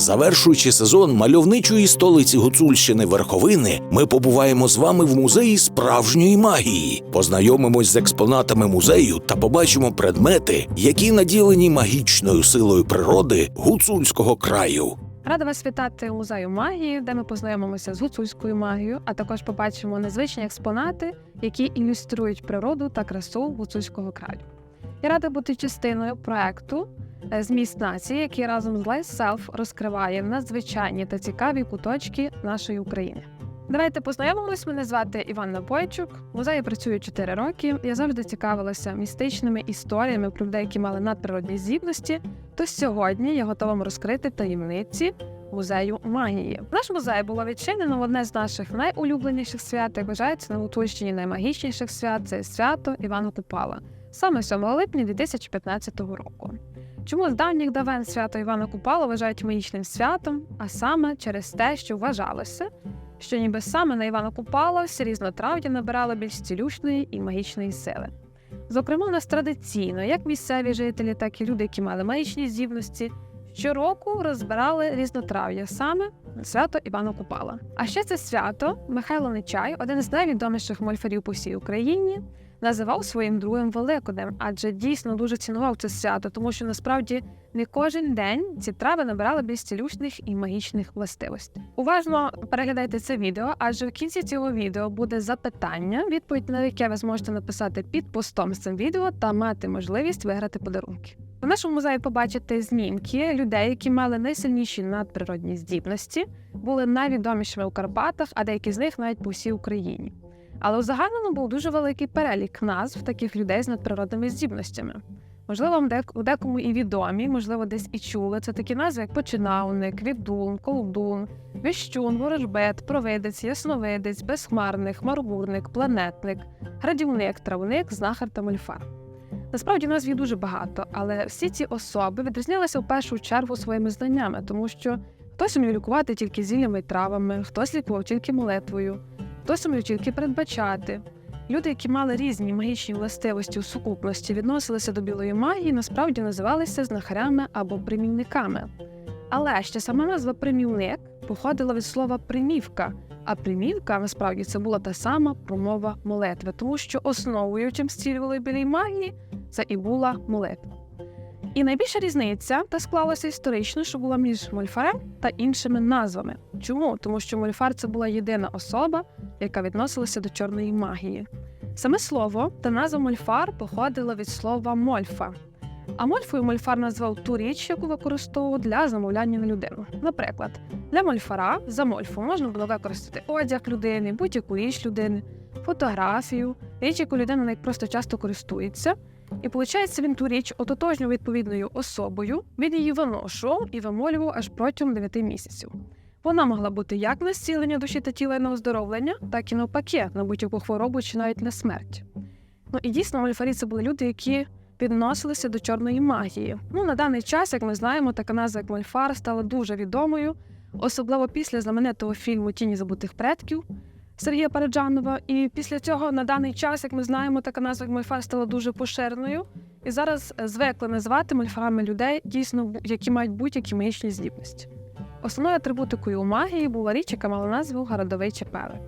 Завершуючи сезон мальовничої столиці Гуцульщини Верховини, ми побуваємо з вами в музеї справжньої магії, познайомимось з експонатами музею та побачимо предмети, які наділені магічною силою природи гуцульського краю. Рада вас вітати у музею магії, де ми познайомимося з гуцульською магією, а також побачимо незвичні експонати, які ілюструють природу та красу гуцульського краю. Я рада бути частиною проекту е, Зміст нації, який разом з Life Self розкриває надзвичайні та цікаві куточки нашої України. Давайте познайомимось. Мене звати Іванна Бойчук. В музеї працюю 4 роки. Я завжди цікавилася містичними історіями про людей, які мали надприродні здібності. То сьогодні я готова вам розкрити таємниці музею магії. Наш музей було відчинено в одне з наших найулюбленіших свят, як вважається на Гуцульщині наймагічніших свят це свято Івана Купала, саме 7 липня 2015 року. Чому з давніх давен свято Івана Купала вважають магічним святом, а саме через те, що вважалося, що ніби саме на Івана Купала всі різнотрав'я набирали більш цілющної і магічної сили. Зокрема, у нас традиційно, як місцеві жителі, так і люди, які мали магічні здібності, щороку розбирали різнотрав'я саме свято Івана Купала. А ще це свято Михайло Нечай, один з найвідоміших мольфарів по всій Україні, називав своїм другим Великоднем, адже дійсно дуже цінував це свято, тому що насправді не кожен день ці трави набирали більш цілющних і магічних властивостей. Уважно переглядайте це відео, адже в кінці цього відео буде запитання, відповідь на яке ви зможете написати під постом з цим відео та мати можливість виграти подарунки. У нашому музеї побачите знімки людей, які мали найсильніші надприродні здібності, були найвідомішими у Карпатах, а деякі з них навіть по всій Україні. Але у загальному був дуже великий перелік назв таких людей з надприродними здібностями. Можливо, у декому і відомі, можливо, десь і чули. Це такі назви, як починавник, віддун, колдун, віщун, ворожбет, провидець, ясновидець, безхмарник, хмарогурник, планетник, градівник, травник, знахар та мольфар. Насправді назв їх дуже багато, але всі ці особи відрізнялися в першу чергу своїми знаннями, тому що хтось умів лікувати тільки зіллями й травами, хтось лікував тільки молитвою, хтось умів тільки передбачати. Люди, які мали різні магічні властивості у сукупності, відносилися до білої магії, насправді називалися знахарями або примівниками. Але ще сама назва примівник походила від слова примівка, а примівка насправді це була та сама промова молитви, тому що основою, чим стілювали білій магії, це і була молитва. І найбільша різниця та склалася історично, що була між мольфарем та іншими назвами. Чому? Тому що мольфар це була єдина особа, яка відносилася до чорної магії. Саме слово та назва мольфар походило від слова мольфа. А мольфою мольфар назвав ту річ, яку використовував для замовляння на людину. Наприклад, для мольфара за мольфу можна було використати одяг людини, будь-яку річ людини, фотографію, річ, яку людина навіть просто часто користується. І виходить, він ту річ ототожнював відповідною особою, він її виношував і вимолював аж протягом 9 місяців. Вона могла бути як на зцілення душі та тіла і на оздоровлення, так і навпаки, на будь-яку хворобу чи навіть на смерть. Ну і дійсно, мольфарі це були люди, які відносилися до чорної магії. Ну на даний час, як ми знаємо, така назва як мольфар стала дуже відомою, особливо після знаменитого фільму Тіні забутих предків Сергія Параджанова. І після цього на даний час, як ми знаємо, така назва як мольфар стала дуже поширеною. І зараз звикли називати мольфарами людей, дійсно, які мають будь-які магічні здібності. Основною атрибутикою у магії була річ, яка мала назву Городовий чепелик.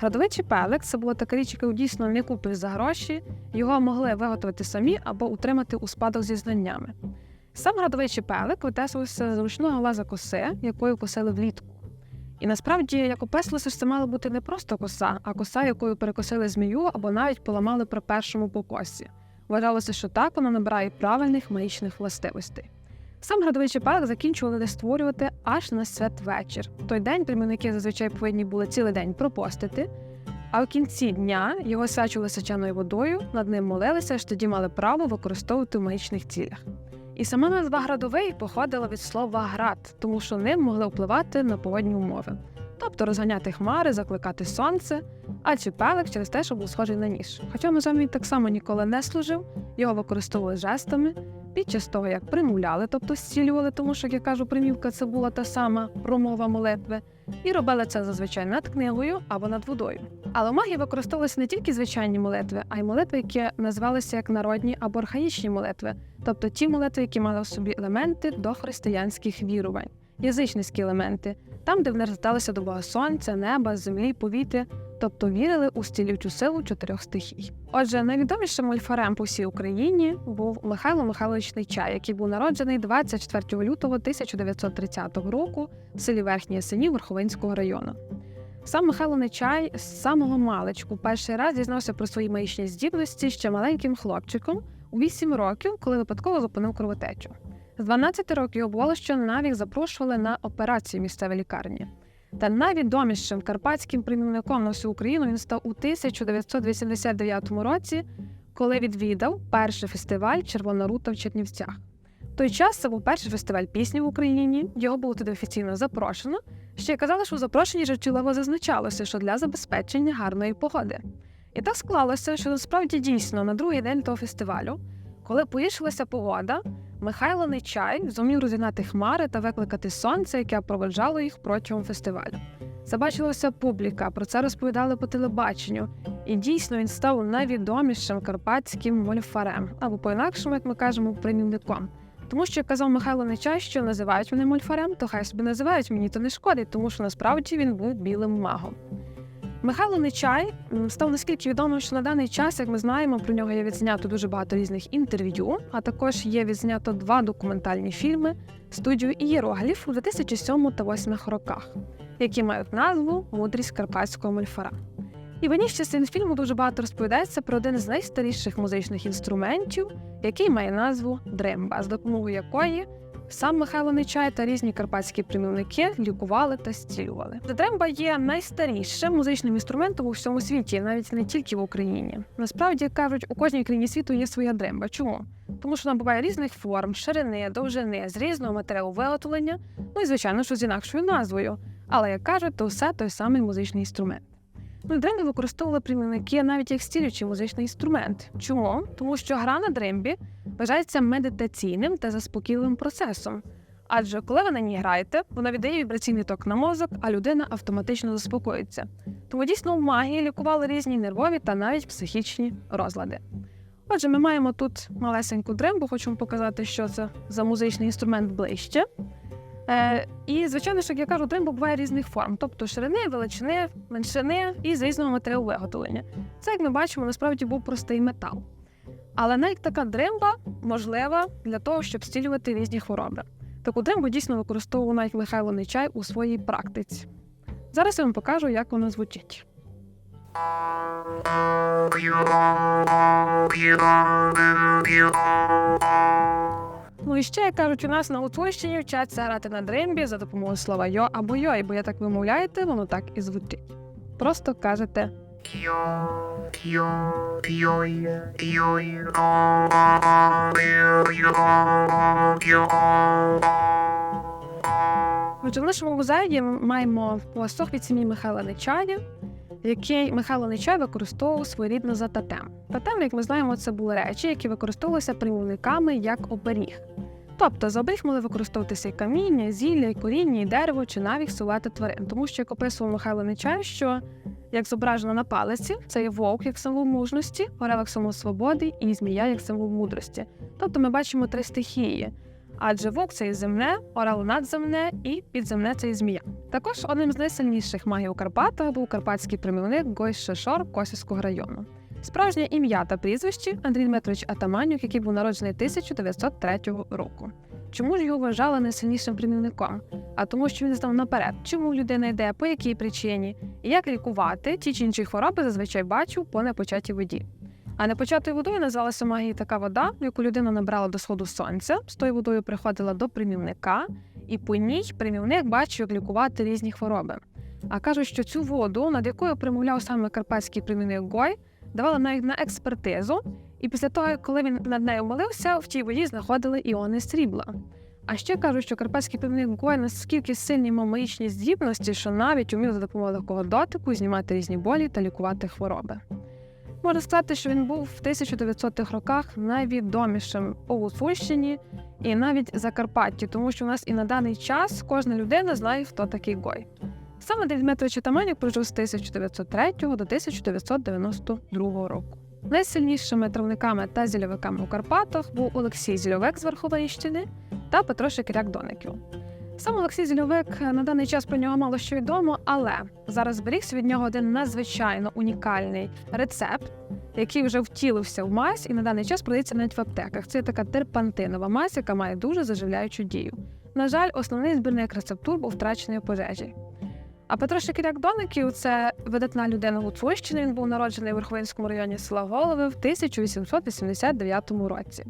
Городовий чепелик це була така річ, яку дійсно не купиш за гроші, його могли виготовити самі або утримати у спадок зі знаннями. Сам городовий чепелик витесувався з ручного лаза коси, якою косили влітку. І насправді, як що це мала бути не просто коса, а коса, якою перекосили змію або навіть поламали при першому покосі. Вважалося, що так вона набирає правильних магічних властивостей. Сам градовий чепелик закінчували десь створювати аж на святвечір. В той день племінники зазвичай повинні були цілий день пропостити, а в кінці дня його свячували сечаною водою, над ним молилися, аж тоді мали право використовувати в магічних цілях. І сама назва градовий походила від слова град, тому що ним могли впливати на погодні умови, тобто розганяти хмари, закликати сонце, а чепелик через те, що був схожий на ніж. Хоча ножем він так само ніколи не служив, його використовували жестами, під час того, як примовляли, тобто зцілювали, тому що, як я кажу, примівка це була та сама промова молитви, і робили це зазвичай над книгою або над водою. Але в магії використовувалися не тільки звичайні молитви, а й молитви, які називалися як народні або архаїчні молитви, тобто ті молитви, які мали в собі елементи до християнських вірувань. язичницькі елементи, там, де вони роздалися до Бога сонця, неба, землі, повітря, тобто вірили у стілючу силу чотирьох стихій. Отже, найвідомішим мольфарем по всій Україні був Михайло Михайлович Нечай, який був народжений 24 лютого 1930 року в селі Верхній Ясенів Верховинського району. Сам Михайло Нечай з самого маличку перший раз дізнався про свої магічні здібності ще маленьким хлопчиком у 8 років, коли випадково зупинив кровотечу. З 12 років його було, що навіть запрошували на операції місцеві лікарні. Та найвідомішим карпатським примівником на всю Україну він став у 1989 році, коли відвідав перший фестиваль Червона рута в Чернівцях. В той час це був перший фестиваль пісні в Україні. Його було туди офіційно запрошено. Ще казали, що в запрошенні жартівливо зазначалося, що для забезпечення гарної погоди. І так склалося, що насправді дійсно на другий день того фестивалю, коли погіршилася погода, Михайло Нечай зумів розігнати хмари та викликати сонце, яке проведжало їх протягом фестивалю. Забачилася публіка, про це розповідали по телебаченню, і дійсно він став найвідомішим карпатським мольфарем, або по-інакшому, як ми кажемо, примівником. Тому що як казав Михайло Нечай, що називають мене мольфарем, то хай собі називають мені то не шкодить, тому що насправді він був білим магом. Михайло Нечай став наскільки відомим, що на даний час, як ми знаємо, про нього є відзнято дуже багато різних інтерв'ю, а також є відзнято два документальні фільми студію Ієрогліф у 2007 та 2008 роках, які мають назву Мудрість карпатського мольфара. І в одній з частин фільму дуже багато розповідається про один з найстаріших музичних інструментів, який має назву дремба, з допомогою якої сам Михайло Нечай та різні карпатські примівники лікували та зцілювали. Дремба є найстарішим музичним інструментом у всьому світі, навіть не тільки в Україні. Насправді кажуть, у кожній країні світу є своя дремба. Чому? Тому що вона буває різних форм, ширини, довжини, з різного матеріалу виготовлення, ну і звичайно, що з інакшою назвою. Але як кажуть, то все той самий музичний інструмент. Ну, дрембі використовували примінники навіть як стілючий музичний інструмент. Чому? Тому що гра на дрембі вважається медитаційним та заспокійливим процесом. Адже коли ви на ній граєте, вона віддає вібраційний ток на мозок, а людина автоматично заспокоїться. Тому дійсно в магії лікували різні нервові та навіть психічні розлади. Отже, ми маємо тут малесеньку дрембу, вам показати, що це за музичний інструмент ближче. Е, і, звичайно, ж, як я кажу, дремба буває різних форм, тобто ширини, величини, меншини і з різного матеріалу виготовлення. Це, як ми бачимо, насправді був простий метал. Але навіть така дремба можлива для того, щоб зцілювати різні хвороби. Таку дрембу дійсно використовував навіть Михайло Нечай у своїй практиці. Зараз я вам покажу, як вона звучить. І ще, як кажуть, у нас на Гуцульщині вчаться грати на дрембі за допомогою слова йо або йой, бо я так вимовляєте, воно так і звучить. Просто кажете Отже, в нашому музеї ми маємо посох від сім'ї Михайла Нечая, який Михайло Нечай використовував своєрідно за татем. Татем, як ми знаємо, це були речі, які використовувалися примівниками як оберіг. Тобто за оберіг могли використовуватися і каміння, зілля, і коріння, і дерево чи навіть силуети тварин. Тому що, як описував Михайло Нечай, що як зображено на палиці, це є вовк як символ мужності, орел як символ свободи і змія як символ мудрості. Тобто ми бачимо три стихії. Адже вовк це і земне, орел надземне і підземне це і змія. Також одним з найсильніших магів Карпатах був карпатський примівник Гой Шешор Косівського району. Справжнє ім'я та прізвище Андрій Дмитрович Атаманюк, який був народжений 1903 року. Чому ж його вважали найсильнішим примівником? А тому, що він знав наперед, чому людина йде, по якій причині, і як лікувати ті чи інші хвороби зазвичай бачив по непочатій воді. А непочатою водою називалася магії така вода, яку людина набрала до сходу сонця, з тою водою приходила до примівника, і по ній примівник бачив, як лікувати різні хвороби. А кажуть, що цю воду, над якою примовляв саме карпатський примівник Гой, давали навіть на експертизу, і після того, коли він над нею молився, в тій воді знаходили іони срібла. А ще кажуть, що карпатський примівник Гой наскільки сильні мав магічні здібності, що навіть умів за допомогою легкого дотику знімати різні болі та лікувати хвороби. Можна сказати, що він був в 1900-х роках найвідомішим у Гуцульщині і навіть Закарпатті, тому що у нас і на даний час кожна людина знає, хто такий Гой. Саме Дмитрович Атаманюк прожив з 1903 до 1992 року. Найсильнішими травниками та зільовиками у Карпатах був Олексій Зільовек з Верховинщини та Петро Шикиряк Доників. Сам Олексій Зільовик на даний час про нього мало що відомо, але зараз зберігся від нього один надзвичайно унікальний рецепт, який вже втілився в мазь і на даний час продається навіть в аптеках. Це така терпантинова мазь, яка має дуже заживляючу дію. На жаль, основний збірник рецептур був втрачений у пожежі. А Петро Шекіряк Доників це видатна людина Гуцульщини. Він був народжений в Верховинському районі села Голови в 1889 році.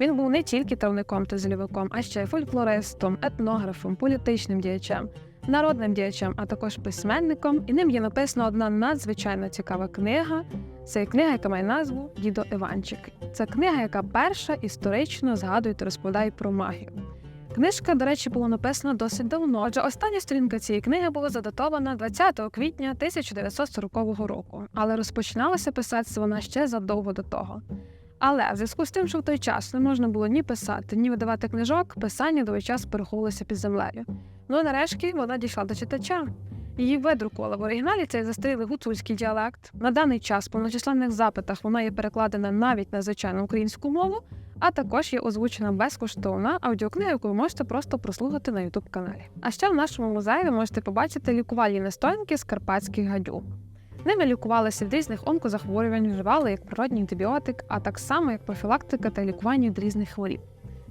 Він був не тільки травником та зільовиком, а ще й фольклористом, етнографом, політичним діячем, народним діячем, а також письменником. І ним є написана одна надзвичайно цікава книга. Це книга, яка має назву Дідо Іванчик. Це книга, яка перша історично згадує та розповідає про магію. Книжка, до речі, була написана досить давно, адже остання сторінка цієї книги була задатована 20 квітня 1940 року, але розпочиналася писатися вона ще задовго до того. Але в зв'язку з тим, що в той час не можна було ні писати, ні видавати книжок, писання довгий час переховувалося під землею. Ну і нарешті вона дійшла до читача. Її видрукували в оригіналі цей застрілий гуцульський діалект. На даний час по многочисленних запитах вона є перекладена навіть на звичайну українську мову, а також є озвучена безкоштовна аудіокнига, яку ви можете просто прослухати на youtube каналі. А ще в нашому музеї ви можете побачити лікувальні настоянки з карпатських гадюк. Ними лікувалися від різних онкозахворювань, вживали як природній антибіотик, а так само як профілактика та лікування від різних хворіб.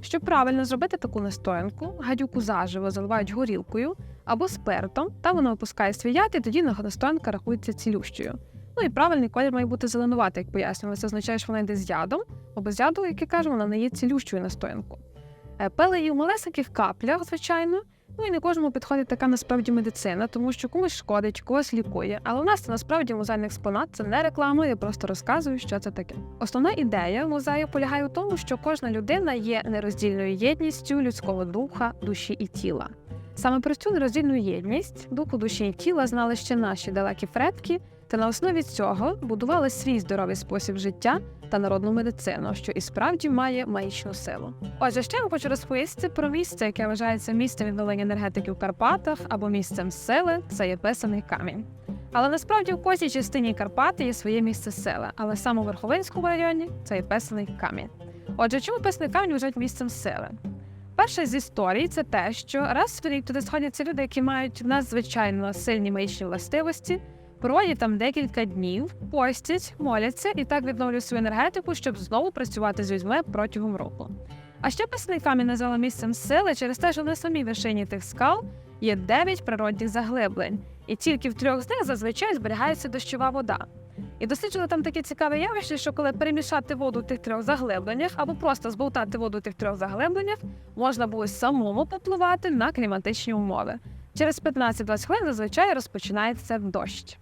Щоб правильно зробити таку настоянку, гадюку заживо заливають горілкою або спиртом, та вона опускає свій яд, і тоді настоянка рахується цілющою. Ну і правильний колір має бути зеленуватий, як пояснювали. Це означає, що вона йде з ядом, бо без яду, як я кажу, вона не є цілющою настоянку. Е, Пили її в малесеньких каплях, звичайно. Ну і не кожному підходить така насправді медицина, тому що комусь шкодить, когось лікує. Але у нас це насправді музейний експонат, це не реклама, я просто розказую, що це таке. Основна ідея музею полягає в тому, що кожна людина є нероздільною єдністю людського духа, душі і тіла. Саме про цю нероздільну єдність духу, душі і тіла знали ще наші далекі предки, та на основі цього будували свій здоровий спосіб життя та народну медицину, що і справді має магічну силу. Отже, ще я хочу розповісти про місце, яке вважається місцем відновлення енергетики в Карпатах або місцем сили це є писаний камінь. Але насправді в кожній частині Карпати є своє місце сили, але саме у Верховинському районі це є писаний камінь. Отже, чому писаний камінь вважають місцем сили? Перше з історій це те, що раз в рік туди сходяться люди, які мають надзвичайно сильні магічні властивості, проводять там декілька днів, постять, моляться і так відновлюють свою енергетику, щоб знову працювати з людьми протягом року. А ще писаний камінь назвали місцем сили через те, що на самій вершині тих скал є дев'ять природних заглиблень, і тільки в трьох з них зазвичай зберігається дощова вода. І досліджували там таке цікаве явище, що коли перемішати воду в тих трьох заглибленнях або просто зболтати воду в тих трьох заглибленнях, можна було самому попливати на кліматичні умови. Через 15-20 хвилин зазвичай розпочинається дощ.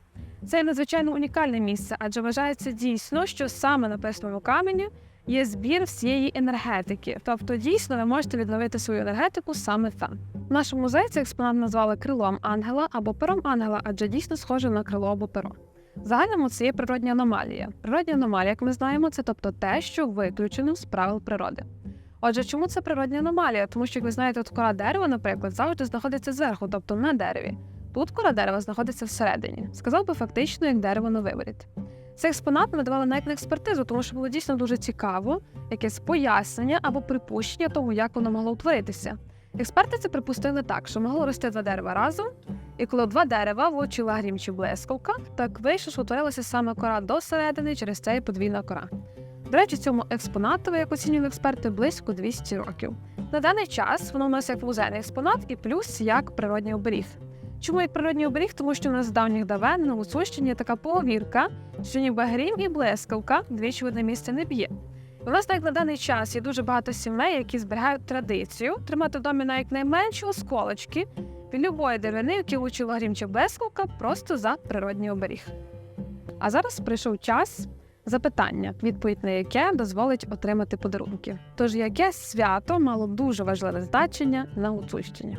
Це надзвичайно унікальне місце, адже вважається дійсно, що саме на писному камені є збір всієї енергетики. Тобто, дійсно, ви можете відновити свою енергетику саме там. В нашому музеї цей експонат назвали крилом ангела або пером ангела, адже дійсно схоже на крило або перо. В загальному це є природня аномалія. Природня аномалія, як ми знаємо, це тобто те, що виключено з правил природи. Отже, чому це природня аномалія? Тому що, як ви знаєте, от кора дерева, наприклад, завжди знаходиться зверху, тобто на дереві. Тут кора дерева знаходиться всередині. Сказав би фактично, як дерево на виворіт. Цей експонат надавали навіть на експертизу, тому що було дійсно дуже цікаво, якесь пояснення або припущення того, як воно могло утворитися. Експерти це припустили так, що могло рости два дерева разом, і коли два дерева влучила грім чи блискавка, так вийшло, що утворилася саме кора досередини через це подвійна кора. До речі, цьому експонату, як оцінювали експерти, близько 200 років. На даний час воно у нас як музейний експонат і плюс як природній оберіг. Чому як природній оберіг? Тому що у нас з давніх давен на Гуцульщині така поговірка, що ніби грім і блискавка двічі в одне місце не б'є. У нас так на даний час є дуже багато сімей, які зберігають традицію тримати в домі навіть найменші осколочки від любої деревини, які влучила грім чи блискавка, просто за природній оберіг. А зараз прийшов час запитання, відповідь на яке дозволить отримати подарунки. Тож яке свято мало дуже важливе значення на Гуцульщині?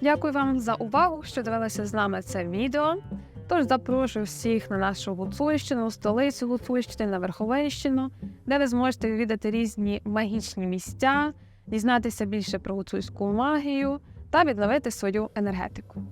Дякую вам за увагу, що дивилися з нами це відео. Тож запрошую всіх на нашу Гуцульщину, столицю Гуцульщини, на Верховинщину, де ви зможете відвідати різні магічні місця, дізнатися більше про гуцульську магію та відновити свою енергетику.